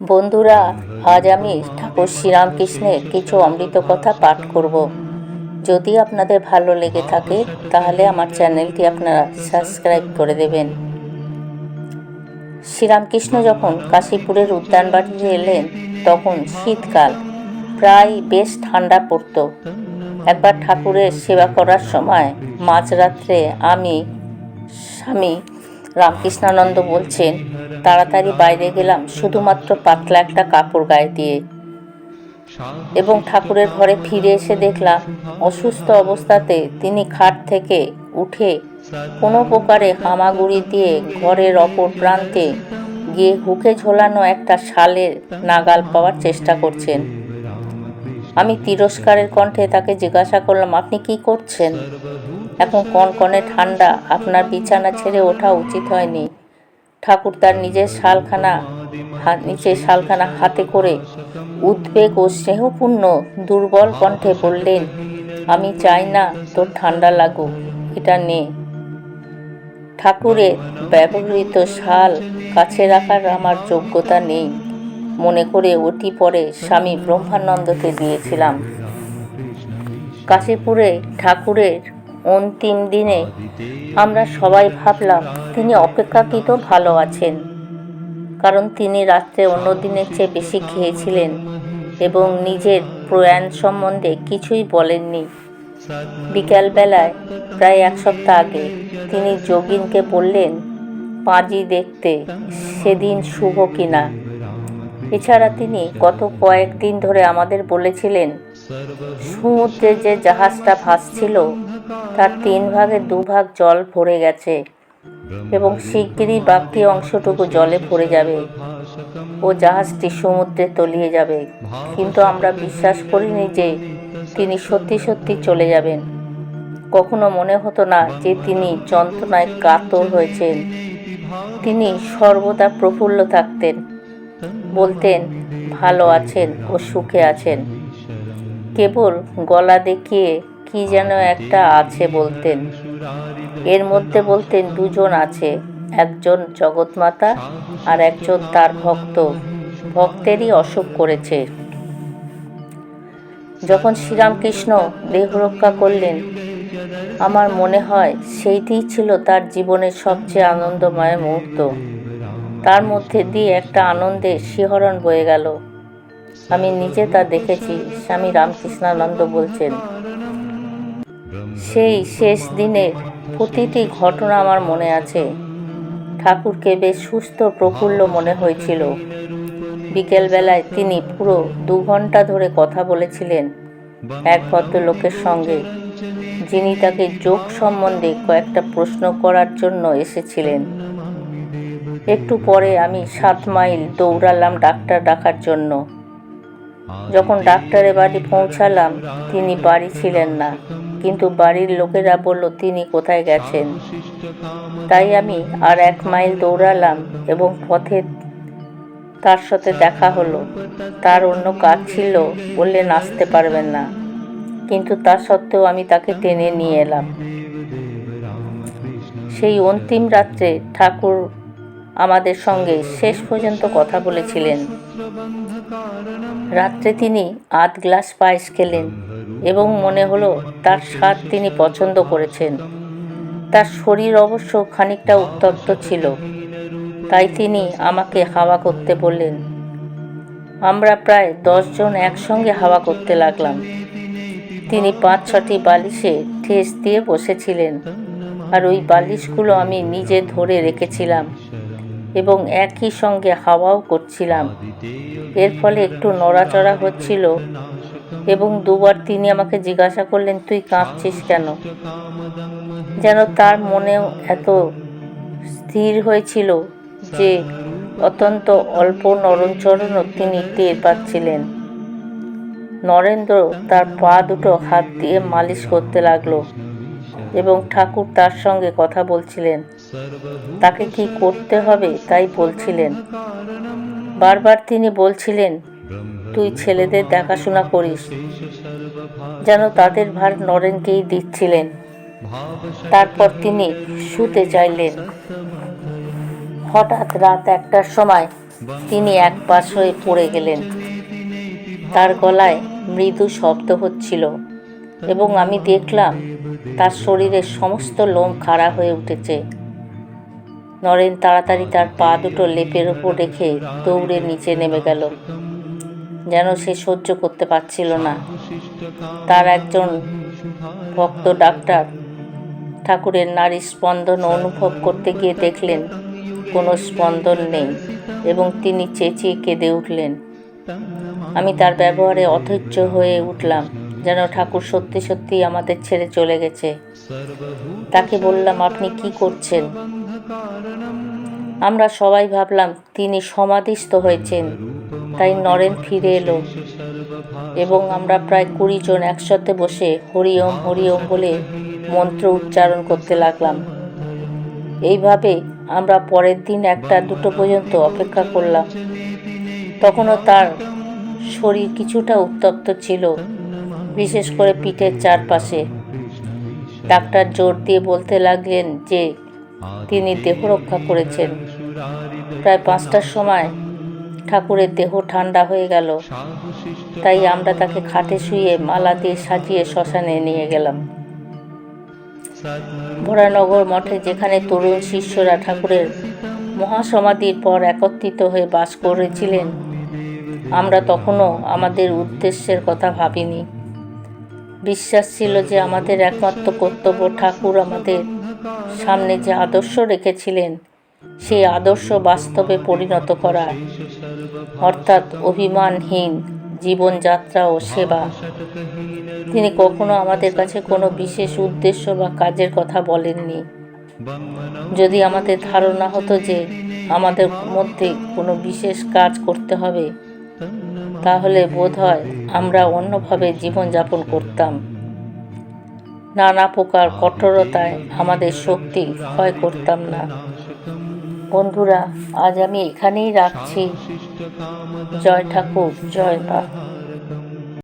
বন্ধুরা, আজ আমি ঠাকুর শ্রীরামকৃষ্ণের কিছু অমৃত কথা পাঠ করব। যদি আপনাদের ভালো লেগে থাকে, তাহলে আমার চ্যানেলটি আপনারা সাবস্ক্রাইব করে দেবেন। শ্রীরামকৃষ্ণ যখন কাশীপুরের উদ্যান বাড়িতে এলেন, তখন শীতকাল, প্রায় বেশ ঠান্ডা পড়তো। একবার ঠাকুরের সেবা করার সময় মাঝরাত্রে আমি স্বামী রামকৃষ্ণানন্দ বলছেন, তাড়াতাড়ি বাইরে গেলাম, শুধুমাত্র পাতলা একটা কাপড় গায়ে দিয়ে। এবং ঠাকুরের ঘরে ফিরে এসে দেখলাম, অসুস্থ অবস্থাতে তিনি খাট থেকে উঠে কোনো প্রকারে হামাগুড়ি দিয়ে ঘরের অপর প্রান্তে গিয়ে হুকে ঝোলানো একটা শালের নাগাল পাওয়ার চেষ্টা করছেন। আমি তিরস্কারের কণ্ঠে তাকে জিজ্ঞাসা করলাম, আপনি কি করছেন? এখন কনকনে ঠান্ডা, আপনার বিছানা ছেড়ে ওঠা উচিত হয়নি। ঠাকুর তার নিজের শালখানা হাত নিচে শালখানা হাতে করে উদ্বেগ ও স্নেহপূর্ণ, দুর্বল কণ্ঠে বললেন, আমি চাই না তোর ঠান্ডা লাগুক, এটা নে। ঠাকুরের ব্যবহৃত শাল কাছে রাখার আমার যোগ্যতা নেই। মনে করে ওটি পরে স্বামী ব্রহ্মানন্দকে দিয়েছিলাম। কাশীপুরে ঠাকুরের অন্তিম দিনে আমরা সবাই ভাবলাম, তিনি অপেক্ষাকৃত ভালো আছেন। কারণ তিনি রাত্রে অন্য দিনের চেয়ে বেশি খেয়েছিলেন এবং নিজের প্রয়াণ সম্বন্ধে কিছুই বলেননি। বিকালবেলায়, প্রায় এক সপ্তাহ আগে, তিনি যোগিনকে বললেন, পাঁজি দেখতে, সেদিন শুভ কিনা? এছাড়া তিনি গত কয়েকদিন ধরে আমাদের বলেছিলেন, সমুদ্রে যে জাহাজটা ভাসছিল তার তিন ভাগের দুভাগ জল ভরে গেছে এবং শিগগিরই বাকি অংশটুকু জলে ভরে যাবে ও জাহাজটি সমুদ্রে তলিয়ে যাবে। কিন্তু আমরা বিশ্বাস করিনি যে তিনি সত্যি সত্যি চলে যাবেন। কখনো মনে হতো না যে তিনি যন্ত্রণায় কাতর হয়েছেন। তিনি সর্বদা প্রফুল্ল থাকতেন, বলতেন, ভালো আছেন ও সুখে আছেন। কেবল গলা দেখিয়ে কি যেন একটা আছে বলতেন। এর মধ্যে বলতেন দুজন আছে, একজন জগৎমাতা আর একজন তার ভক্ত। ভক্তেরই অসুখ করেছে। যখন শ্রীরামকৃষ্ণ দেহ রক্ষা করলেন, আমার মনে হয় সেইটিই ছিল তার জীবনের সবচেয়ে আনন্দময় মুহূর্ত। তার মধ্যে দিয়ে একটা আনন্দে শিহরণ বয়ে গেল। আমি নিজে তা দেখেছি, স্বামী রামকৃষ্ণানন্দ বলছেন। সেই শেষ দিনের প্রতিটি ঘটনা আমার মনে আছে। ঠাকুরকে বেশ সুস্থ, প্রফুল্ল মনে হয়েছিল। বিকেলবেলায় তিনি পুরো দু ঘণ্টা ধরে কথা বলেছিলেন এক ভদ্রলোকের সঙ্গে, যিনি তাকে যোগ সম্বন্ধে কয়েকটা প্রশ্ন করার জন্য এসেছিলেন। একটু পরে আমি সাত মাইল দৌড়ালাম ডাক্তার ডাকার জন্য। যখন ডাক্তারের বাড়ি পৌঁছালাম, তিনি বাড়ি ছিলেন না। কিন্তু বাড়ির লোকেরা বলল, তিনি কোথায় গেছেন? তাই আমি আর এক মাইল দৌড়ালাম এবং পথে তার সাথে দেখা হলো। তার অন্য কাজ ছিল বললেন আসতে পারবেন না। কিন্তু তা সত্ত্বেও আমি তাকে টেনে নিয়ে এলাম। সেই অন্তিম রাত্রে ঠাকুর আমাদের সঙ্গে শেষ পর্যন্ত কথা বলেছিলেন। রাত্রে তিনি আধ গ্লাস পায়েস খেলেন এবং মনে হলো তার স্বাদ তিনি পছন্দ করেছেন। তার শরীর অবশ্য খানিকটা উত্তপ্ত ছিল। তাই তিনি আমাকে হাওয়া করতে বললেন, আমরা প্রায় দশজন একসঙ্গে হাওয়া করতে লাগলাম। তিনি পাঁচ ছটি বালিশে ঠেস দিয়ে বসেছিলেন, আর ওই বালিশগুলো আমি নিজে ধরে রেখেছিলাম। এবং একই সঙ্গে হাওয়াও করছিলাম। এর ফলে একটু নড়াচড়া হচ্ছিল এবং দুবার তিনি আমাকে জিজ্ঞাসা করলেন, তুই কাঁপছিস কেন? যেন তার মনেও এত স্থির হয়েছিল যে অত্যন্ত অল্প নরণচরণও তিনি টের পাচ্ছিলেন। নরেন্দ্র তার পা দুটো হাত দিয়ে মালিশ করতে লাগল এবং ঠাকুর তার সঙ্গে কথা বলছিলেন। তাকে কি করতে হবে তাই বলছিলেন। বারবার তিনি বলছিলেন, তুই ছেলেদের দেখাশোনা করিস, যেন তাদের ভার নরেনকেই দিচ্ছিলেন। তারপর তিনি শুতে চাইলেন। হঠাৎ রাত একটার সময় তিনি এক পাশ হয়ে পড়ে গেলেন। তার গলায় মৃদু শব্দ হচ্ছিল এবং আমি দেখলাম তার শরীরের সমস্ত লোম খাড়া হয়ে উঠেছে। নরেন তাড়াতাড়ি তার পা দুটো লেপের ওপর রেখে দৌড়ে নিচে নেমে গেল। যেন সে সহ্য করতে পারছিল না। তার একজন ভক্ত ডাক্তার ঠাকুরের নারী স্পন্দন অনুভব করতে গিয়ে দেখলেন, কোনো স্পন্দন নেই এবং তিনি চেঁচিয়ে কেঁদে উঠলেন। আমি তার ব্যবহারে অধৈর্য হয়ে উঠলাম, যেন ঠাকুর সত্যি সত্যি আমাদের ছেড়ে চলে গেছে। তাকে বললাম, আপনি কি করছেন? আমরা সবাই ভাবলাম, তিনি সমাধিস্থ হয়েছেন। তাই নরেন ফিরে এলো এবং আমরা প্রায় কুড়ি জন একসাথে বসে হরি ওম হরি বলে মন্ত্র উচ্চারণ করতে লাগলাম। এইভাবে আমরা পরের দিন একটা দুটো পর্যন্ত অপেক্ষা করলাম। তখনও তার শরীর কিছুটা উত্তপ্ত ছিল, বিশেষ করে পিঠের চারপাশে। ডাক্তার জোর দিয়ে বলতে লাগলেন যে তিনি দেহ রক্ষা করেছেন। প্রায় পাঁচটার সময় ঠাকুরের দেহ ঠান্ডা হয়ে গেল। তাই আমরা তাকে খাটে শুয়ে মালা দিয়ে সাজিয়ে শ্মশানে নিয়ে গেলাম। ভোরানগর মঠে যেখানে তরুণ শিষ্যরা ঠাকুরের মহাসমাধির পর একত্রিত হয়ে বাস করেছিলেন, আমরা তখনও আমাদের উদ্দেশ্যের কথা ভাবিনি। বিশ্বাস ছিল যে আমাদের একমাত্র কর্তব্য ঠাকুর আমাদের সামনে যে আদর্শ রেখেছিলেন, সেই আদর্শ বাস্তবে পরিণত করা অর্থাৎ অভিমানহীন জীবনযাত্রা ও সেবা। তিনি কখনো আমাদের কাছে কোনো বিশেষ উদ্দেশ্য বা কাজের কথা বলেননি। যদি আমাদের ধারণা হতো যে আমাদের মধ্যে কোনো বিশেষ কাজ করতে হবে, তাহলে বোধ হয় আমরা অন্যভাবে জীবনযাপন করতাম। নানা প্রকার কঠোরতায় আমাদের শক্তি ক্ষয় করতাম না। বন্ধুরা, আজ আমি এখানেই রাখছি। জয় ঠাকুর, জয় মা।